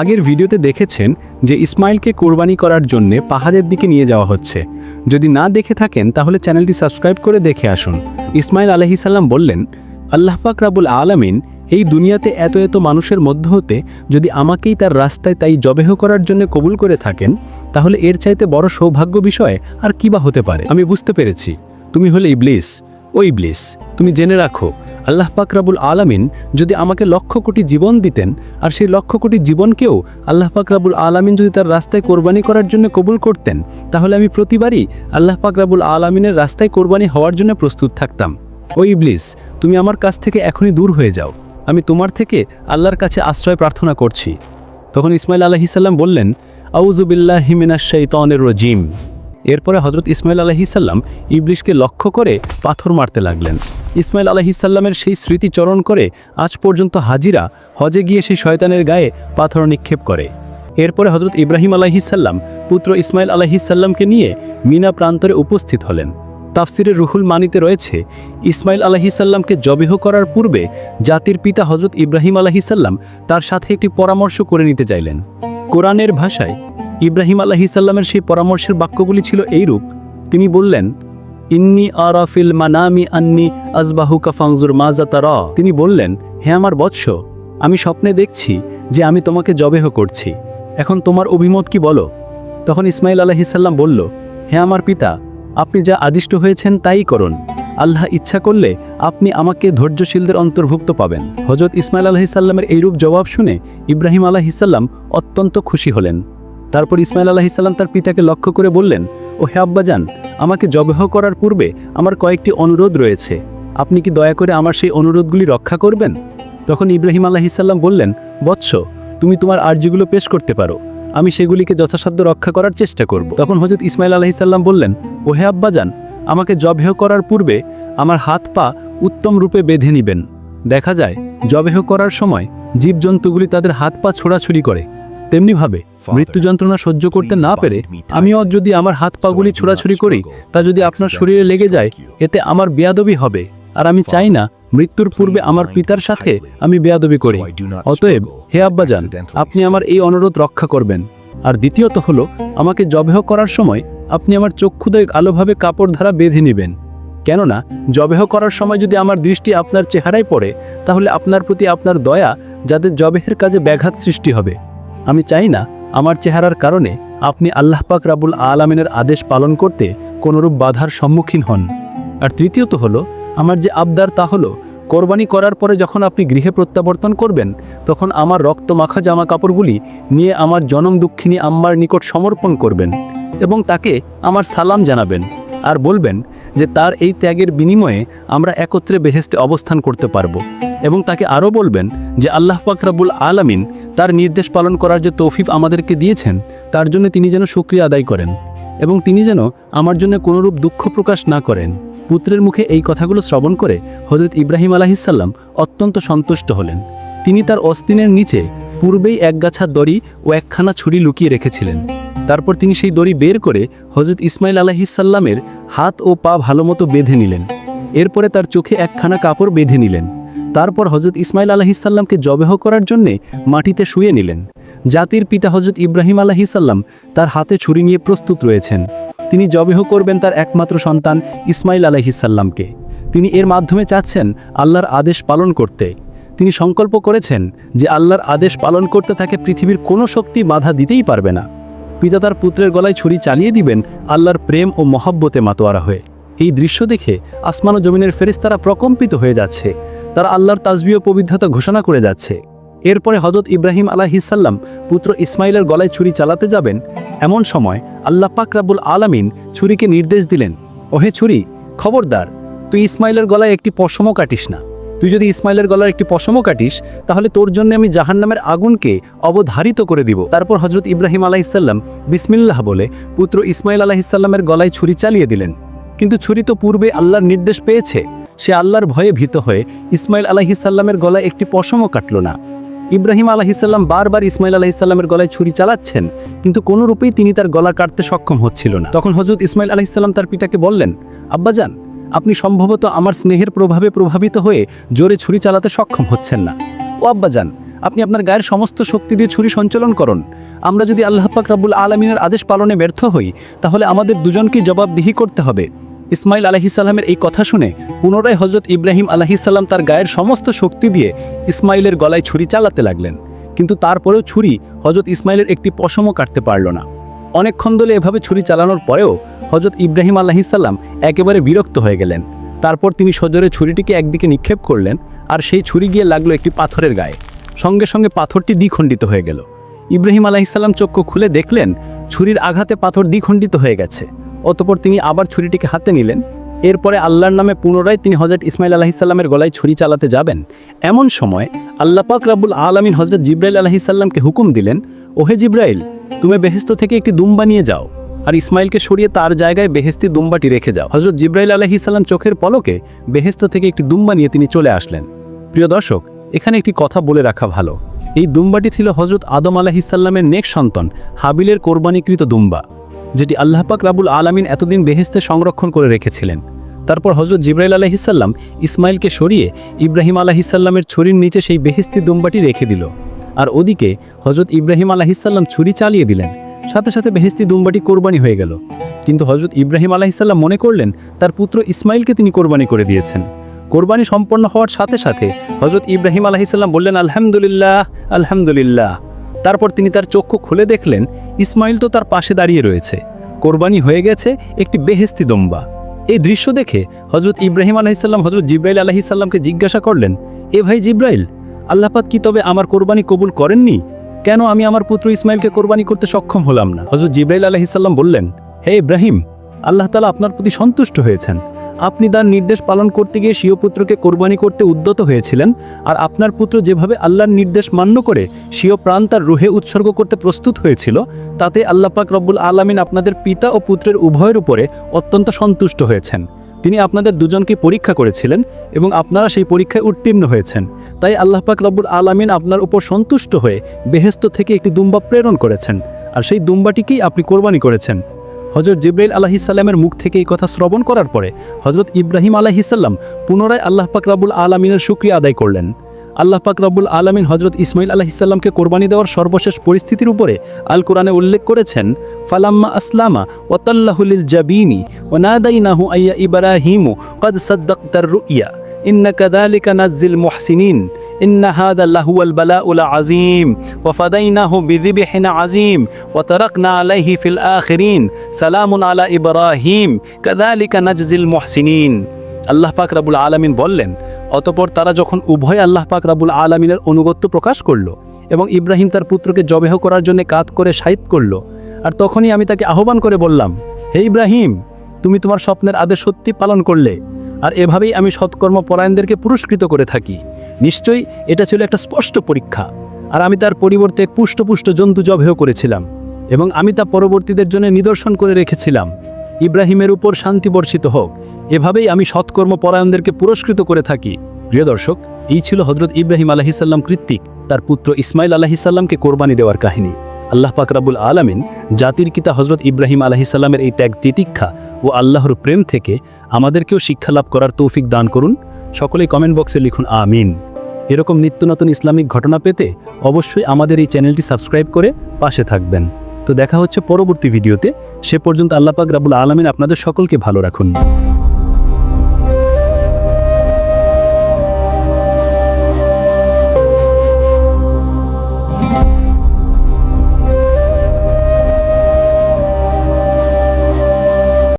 আগের ভিডিওতে দেখেছেন যে ইসমাইলকে কোরবানি করার জন্যে পাহাড়ের দিকে নিয়ে যাওয়া হচ্ছে। যদি না দেখে থাকেন, তাহলে চ্যানেলটি সাবস্ক্রাইব করে দেখে আসুন। ইসমাইল আলহিসাল্লাম বললেন, আল্লাহ পাক রাবুল আলামিন এই দুনিয়াতে এত এত মানুষের মধ্য হতে যদি আমাকেই তার রাস্তায় তাই জবেহ করার জন্য কবুল করে থাকেন, তাহলে এর চাইতে বড় সৌভাগ্য বিষয় আর কি বা হতে পারে? আমি বুঝতে পেরেছি। তুমি হলে ইবলিস। ও ইবলিস, তুমি জেনে রাখো আল্লাহ পাকরাবুল আলামিন যদি আমাকে লক্ষ কোটি জীবন দিতেন, আর সেই লক্ষ কোটি জীবনকেও আল্লাহ পাকরাবুল আলামিন যদি তার রাস্তায় কোরবানি করার জন্য কবুল করতেন, তাহলে আমি প্রতিবারই আল্লাহ পাকরাবুল আলামিনের রাস্তায় কোরবানি হওয়ার জন্য প্রস্তুত থাকতাম। ও ইবলিস, তুমি আমার কাছ থেকে এখনই দূর হয়ে যাও। আমি তোমার থেকে আল্লাহর কাছে আশ্রয় প্রার্থনা করছি। তখন ইসমাইল আলহিসাল্লাম বললেন আউজুবিল্লাহ হিমিনাশ শৈতনের রজিম। এরপরে হজরত ইসমাইল আলহিসাল্লাম ইবলিশকে লক্ষ্য করে পাথর মারতে লাগলেন। ইসমাইল আলহিসাল্লামের সেই স্মৃতি চরণ করে আজ পর্যন্ত হাজিরা হজে গিয়ে সেই শয়তানের গায়ে পাথর নিক্ষেপ করে। এরপরে হজরত ইব্রাহিম আলাহিসাল্লাম পুত্র ইসমাইল আলাহিসাল্লামকে নিয়ে মিনা প্রান্তরে উপস্থিত হলেন। তাফসিরের রুহুল মানিতে রয়েছে ইসমাইল আলাহিসাল্লামকে জবেহ করার পূর্বে জাতির পিতা হজরত ইব্রাহিম আলাহিসাল্লাম তার সাথে একটি পরামর্শ করে নিতে চাইলেন। কোরআনের ভাষায় ইব্রাহিম আলাহিসাল্লামের সেই পরামর্শের বাক্যগুলি ছিল এইরূপ। তিনি বললেন, ইন্নি আরাফিল মানামি আন্নি আজবাহু কাফাংজুর মাজা তারা তিনি বললেন, হে আমার বৎস, আমি স্বপ্নে দেখছি যে আমি তোমাকে জবেহ করছি। এখন তোমার অভিমত কি বলো? তখন ইসমাইল আলাহিসাল্লাম বলল, হে আমার পিতা, আপনি যা আদিষ্ট হয়েছেন তাই করুন। আল্লাহ ইচ্ছা করলে আপনি আমাকে ধৈর্যশীলদের অন্তর্ভুক্ত পাবেন। হজরত ইসমাইল আলাহিসাল্লামের এইরূপ জবাব শুনে ইব্রাহিম আলাহিসাল্লাম অত্যন্ত খুশি হলেন। তারপর ইসমাইল আলাহিসাল্লাম তার পিতাকে লক্ষ্য করে বললেন ও হে আব্বাজান, আমাকে জবেহ করার পূর্বে আমার কয়েকটি অনুরোধ রয়েছে। আপনি কি দয়া করে আমার সেই অনুরোধগুলি রক্ষা করবেন? তখন ইব্রাহিম আলাহিসাল্লাম বললেন, বৎস, তুমি তোমার আর্জিগুলো পেশ করতে পারো। আমি সেগুলিকে যথাসাধ্য রক্ষা করার চেষ্টা করব। তখন হজরত ইসমাইল আলাহিসাল্লাম বললেন ও হে আব্বাজান, আমাকে জবেহ করার পূর্বে আমার হাত পা উত্তম রূপে বেঁধে নিবেন। দেখা যায়, জবেহ করার সময় জীবজন্তুগুলি তাদের হাত পা ছোড়াছুড়ি করে। তেমনিভাবে মৃত্যু যন্ত্রণা সহ্য করতে না পেরে আমিও যদি আমার হাত পাগুলি ছোড়াছুড়ি করি তা যদি আপনার শরীরে লেগে যায় এতে আমার বেয়াদবি হবে। আর আমি চাই না মৃত্যুর পূর্বে আমার পিতার সাথে আমি বেয়াদবি করি। অতএব হে আব্বাজান আপনি আমার এই অনুরোধ রক্ষা করবেন। আর দ্বিতীয়ত হলো আমাকে জবেহ করার সময় আপনি আমার চক্ষুদয় আলোভাবে কাপড় ধারা বেঁধে নেবেন। কেননা জবেহ করার সময় যদি আমার দৃষ্টি আপনার চেহারায় পড়ে তাহলে আপনার প্রতি আপনার দয়া যাদের জবেহের কাজে ব্যাঘাত সৃষ্টি হবে। আমি চাই না আমার চেহারার কারণে আপনি আল্লাহ পাক রাবুল আলামিনের আদেশ পালন করতে কোনোরূপ বাধার সম্মুখীন হন। আর তৃতীয়ত হলো, আমার যে আবদার তা হলো, কোরবানি করার পরে যখন আপনি গৃহে প্রত্যাবর্তন করবেন, তখন আমার রক্ত মাখা জামা কাপড়গুলি নিয়ে আমার জনম দুঃখিনী আম্মার নিকট সমর্পণ করবেন এবং তাকে আমার সালাম জানাবেন আর বলবেন যে তার এই ত্যাগের বিনিময়ে আমরা একত্রে বেহেস্তে অবস্থান করতে পারব এবং তাকে আরও বলবেন যে আল্লাহ ফাকরাবুল আলামিন তার নির্দেশ পালন করার যে তৌফিফ আমাদেরকে দিয়েছেন, তার জন্য তিনি যেন সুক্রিয়া আদায় করেন এবং তিনি যেন আমার জন্য কোনোরূপ দুঃখ প্রকাশ না করেন। পুত্রের মুখে এই কথাগুলো শ্রবণ করে হজরত ইব্রাহিম আলাহিসাল্লাম অত্যন্ত সন্তুষ্ট হলেন। তিনি তার অস্তিনের নিচে পূর্বেই একগাছা দড়ি ও একখানা ছুরি লুকিয়ে রেখেছিলেন। তারপর তিনি সেই দড়ি বের করে হজরত ইসমাইল আলাহিসাল্লামের হাত ও পা ভালোমতো বেঁধে নিলেন। এরপরে তার চোখে একখানা কাপড় বেঁধে নিলেন। তারপর হজরত ইসমাইল আলাহিসাল্লামকে জবেহ করার জন্যে মাটিতে শুয়ে নিলেন। জাতির পিতা হজরত ইব্রাহিম আলাহিসাল্লাম তার হাতে ছুরি নিয়ে প্রস্তুত রয়েছেন। তিনি জবেহ করবেন তার একমাত্র সন্তান ইসমাইল আলাহিসাল্লামকে তিনি এর মাধ্যমে চাচ্ছেন আল্লাহর আদেশ পালন করতে। তিনি সংকল্প করেছেন যে আল্লাহর আদেশ পালন করতে তাকে পৃথিবীর কোনো শক্তি বাধা দিতেই পারবে না। পিতা তার পুত্রের গলায় ছুরি চালিয়ে দিবেন আল্লাহর প্রেম ও মহাব্বতে মাতোয়ারা হয়ে। এই দৃশ্য দেখে আসমান ও জমিনের ফেরেস্তারা প্রকম্পিত হয়ে যাচ্ছে। তারা আল্লাহর তাজবীয় পবিত্রতা ঘোষণা করে যাচ্ছে। এরপরে হজরত ইব্রাহিম আলাহিসাল্লাম পুত্র ইসমাইলের গলায় ছুরি চালাতে যাবেন। এমন সময় আল্লাহ পাক রাব্বুল আলামিন ছুরিকে নির্দেশ দিলেন, ওহে ছুরি, খবরদার, তুই ইসমাইলের গলায় একটি পশমও কাটিস না। তুই যদি ইসমাইলের গলার একটি পশমও কাটিস, তাহলে তোর জন্য আমি জাহান্নামের আগুনকে অবধারিত করে দিব। তারপর হজরত ইব্রাহিম আলাহিসাল্লাম বিসমিল্লাহ বলে পুত্র ইসমাইল আলাহিসাল্লামের গলায় ছুরি চালিয়ে দিলেন। কিন্তু ছুরি তো পূর্বে আল্লাহর নির্দেশ পেয়েছে। সে আল্লাহর ভয়ে ভীত হয়ে ইসমাইল আলাহিসাল্লামের গলায় একটি পশমও কাটল না। ইব্রাহিম আলাহিসাল্লাম বারবার ইসমাইল আলাহিসাল্লামের গলায় ছুরি চালাচ্ছেন, কিন্তু কোনো রূপেই তিনি তার গলা কাটতে সক্ষম হচ্ছিল না। তখন হজরত ইসমাইল আলাহিসাল্লাম তার পিতাকে বললেন, আব্বাজান আপনি সম্ভবত আমার স্নেহের প্রভাবে প্রভাবিত হয়ে জোরে ছুরি চালাতে সক্ষম হচ্ছেন না। ও আব্বাজান আপনি আপনার গায়ের সমস্ত শক্তি দিয়ে ছুরি সঞ্চালন করুন। আমরা যদি আল্লাহ পাক রাব্বুল আলমিনের আদেশ পালনে ব্যর্থ হই, তাহলে আমাদের দুজনকে জবাবদিহি করতে হবে। ইসমাইল আলহিসাল্লামের এই কথা শুনে পুনরায় হজরত ইব্রাহিম আলহিসাল্লাম তার গায়ের সমস্ত শক্তি দিয়ে ইসমাইলের গলায় ছুরি চালাতে লাগলেন। কিন্তু তারপরেও ছুরি হজরত ইসমাইলের একটি পশমও কাটতে পারল না। অনেকক্ষণ ধরে এভাবে ছুরি চালানোর পরেও হজরত ইব্রাহিম আলাহিসাল্লাম একেবারে বিরক্ত হয়ে গেলেন। তারপর তিনি সজোরে ছুরিটিকে একদিকে নিক্ষেপ করলেন আর সেই ছুরি গিয়ে লাগল একটি পাথরের গায়ে। সঙ্গে সঙ্গে পাথরটি দ্বিখণ্ডিত হয়ে গেল। ইব্রাহিম আলাহিসাল্লাম চক্ষু খুলে দেখলেন, ছুরির আঘাতে পাথর দ্বিখণ্ডিত হয়ে গেছে। অতপর তিনি আবার ছুরিটিকে হাতে নিলেন। এরপরে আল্লাহর নামে পুনরায় তিনি হজরত ইসমাইল আলাহিসাল্লামের গলায় ছুরি চালাতে যাবেন। এমন সময় আল্লাহ পাক রাব্বুল আলমিন হজরত জিব্রাইল আলাহিসাল্লামকে হুকুম দিলেন, ওহে জিব্রাইল, তুমি বেহেস্ত থেকে একটি দুম্বা নিয়ে যাও। আর ইসমাইলকে সরিয়ে তার জায়গায় বেহেস্তি দুম্বাটি রেখে যাও। হজরত জিব্রাইল আলহি আলাহিসাল্লাম চোখের পলকে বেহেস্ত থেকে একটি দুম্বা নিয়ে তিনি চলে আসলেন। প্রিয় দর্শক, এখানে একটি কথা বলে রাখা ভালো। এই দুম্বাটি ছিল হজরত আদম আলাহিসাল্লামের নেক সন্তান, হাবিলের কোরবানিকৃত দুম্বা, যেটি আল্লাহ পাক রাবুল আলামিন এতদিন বেহেস্তে সংরক্ষণ করে রেখেছিলেন। তারপর হজরত জিব্রাইল আলাহিসাল্লাম ইসমাইলকে সরিয়ে ইব্রাহিম আলাহিসাল্লামের ছুরির নিচে সেই বেহেস্তি দুম্বাটি রেখে দিল। আর ওদিকে হজরত ইব্রাহিম আলাহিসাল্লাম ছুরি চালিয়ে দিলেন। সাথে সাথে বেহেস্তি দুম্বাটি কোরবানি হয়ে গেল। কিন্তু হজরত ইব্রাহিম আলাহিসাল্লাম মনে করলেন, তার পুত্র ইসমাইলকে তিনি কোরবানি করে দিয়েছেন। কোরবানি সম্পন্ন হওয়ার সাথে সাথে হজরত ইব্রাহিম আলাহিসাল্লাম বললেন, আলহামদুলিল্লাহ আলহামদুলিল্লাহ। তারপর তিনি তার চক্ষু খুলে দেখলেন, ইসমাইল তো তার পাশে দাঁড়িয়ে রয়েছে। কোরবানি হয়ে গেছে একটি বেহেস্তি দম্বা। এই দৃশ্য দেখে হজরত ইব্রাহিম আলাহিসাল্লাম হজরত জিব্রাইল আলাহিসাল্লামকে জিজ্ঞাসা করলেন, এ ভাই জিব্রাইল আল্লাপাক কি তবে আমার কোরবানি কবুল করেননি? কেন আমি আমার পুত্র ইসমাইলকে কোরবানি করতে সক্ষম হলাম না? হজরত জিব্রাইল আলাহিসাল্লাম বললেন, হে ইব্রাহিম, আল্লাহ তালা আপনার প্রতি সন্তুষ্ট হয়েছেন। আপনি তার নির্দেশ পালন করতে গিয়ে স্বীয় পুত্রকে কোরবানি করতে উদ্যত হয়েছিলেন আর আপনার পুত্র যেভাবে আল্লাহর নির্দেশ মান্য করে স্বীয় প্রাণ তার রুহে উৎসর্গ করতে প্রস্তুত হয়েছিল, তাতে আল্লাহ পাক রব্বুল আলমিন আপনাদের পিতা ও পুত্রের উভয়ের উপরে অত্যন্ত সন্তুষ্ট হয়েছেন। তিনি আপনাদের দুজনকে পরীক্ষা করেছিলেন এবং আপনারা সেই পরীক্ষায় উত্তীর্ণ হয়েছেন। তাই আল্লাহ পাক রব্বুল আলমিন আপনার উপর সন্তুষ্ট হয়ে বেহেস্ত থেকে একটি দুম্বা প্রেরণ করেছেন। আর সেই দুম্বাটিকেই আপনি কোরবানি করেছেন। হজরত জিব্রাইল আলাহিসাল্লামের মুখ থেকে এই কথা শ্রবণ করার পরে হজরত ইব্রাহিম আলাহিসাল্লাম পুনরায় আল্লাহ পাক রাবুল আলমিনের সুক্রিয়া আদায় করলেন। আল্লাহ পাক রাবুল আলমিন হজরত ইসমাইল আলাহিসাল্লামকে কোরবানি দেওয়ার সর্বশেষ পরিস্থিতির উপরে আল কোরআনে উল্লেখ করেছেন ফালাম্মা আসলামা ওতাল্লাহুলিল জাবিনী ও নাদাইনাহু আইয়া ইব্রাহিমু কদ সদ্দাক্তার রুইয়া ইন্না কাদালিকা নাজ্জিল মুহসিনিন إن هذا لهو البلاء العظيم وفديناه بذبح عظيم وتركنا عليه في الآخرين سلام على إبراهيم كذلك نجزي المحسنين আল্লাহ পাক রাবুল আলামিন বললেন অতপর তারা যখন উভয় আল্লাহ পাক রাবুল আলামিনের অনুগত্য প্রকাশ করল এবং ইব্রাহিম তার পুত্রকে জবেহ করার জন্য কাত করে সাহিত করল, আর তখনই আমি তাকে আহ্বান করে বললাম, হে ইব্রাহিম, তুমি তোমার স্বপ্নের আদেশ সত্যি পালন করলে, আর এভাবেই আমি সৎকর্ম পরায়ণদেরকে পুরস্কৃত করে থাকি। নিশ্চয়ই এটা ছিল একটা স্পষ্ট পরীক্ষা, আর আমি তার পরিবর্তে পুষ্টপুষ্ট জন্তু জবেহ করেছিলাম এবং আমি তা পরবর্তীদের জন্য নিদর্শন করে রেখেছিলাম। ইব্রাহিমের উপর শান্তি বর্ষিত হোক। এভাবেই আমি সৎকর্ম পরায়ণদেরকে পুরস্কৃত করে থাকি। প্রিয় দর্শক, এই ছিল হজরত ইব্রাহিম আলাহিসাল্লাম কৃত্তিক, তার পুত্র ইসমাইল আলাহিসাল্লামকে কোরবানি দেওয়ার কাহিনী। আল্লাহ পাক রাবুল আলামিন জাতির কিতা হজরত ইব্রাহিম আলাহিসাল্লামের এই ত্যাগ তিতিক্ষা ও আল্লাহর প্রেম থেকে আমাদেরকেও শিক্ষা লাভ করার তৌফিক দান করুন। সকলেই কমেন্ট বক্সে লিখুন, আমিন। এরকম নিত্য নতুন ইসলামিক ঘটনা পেতে অবশ্যই আমাদের এই চ্যানেলটি সাবস্ক্রাইব করে পাশে থাকবেন। তো দেখা হচ্ছে পরবর্তী ভিডিওতে। সে পর্যন্ত আল্লাপাক রাবুল আলমিন আপনাদের সকলকে ভালো রাখুন।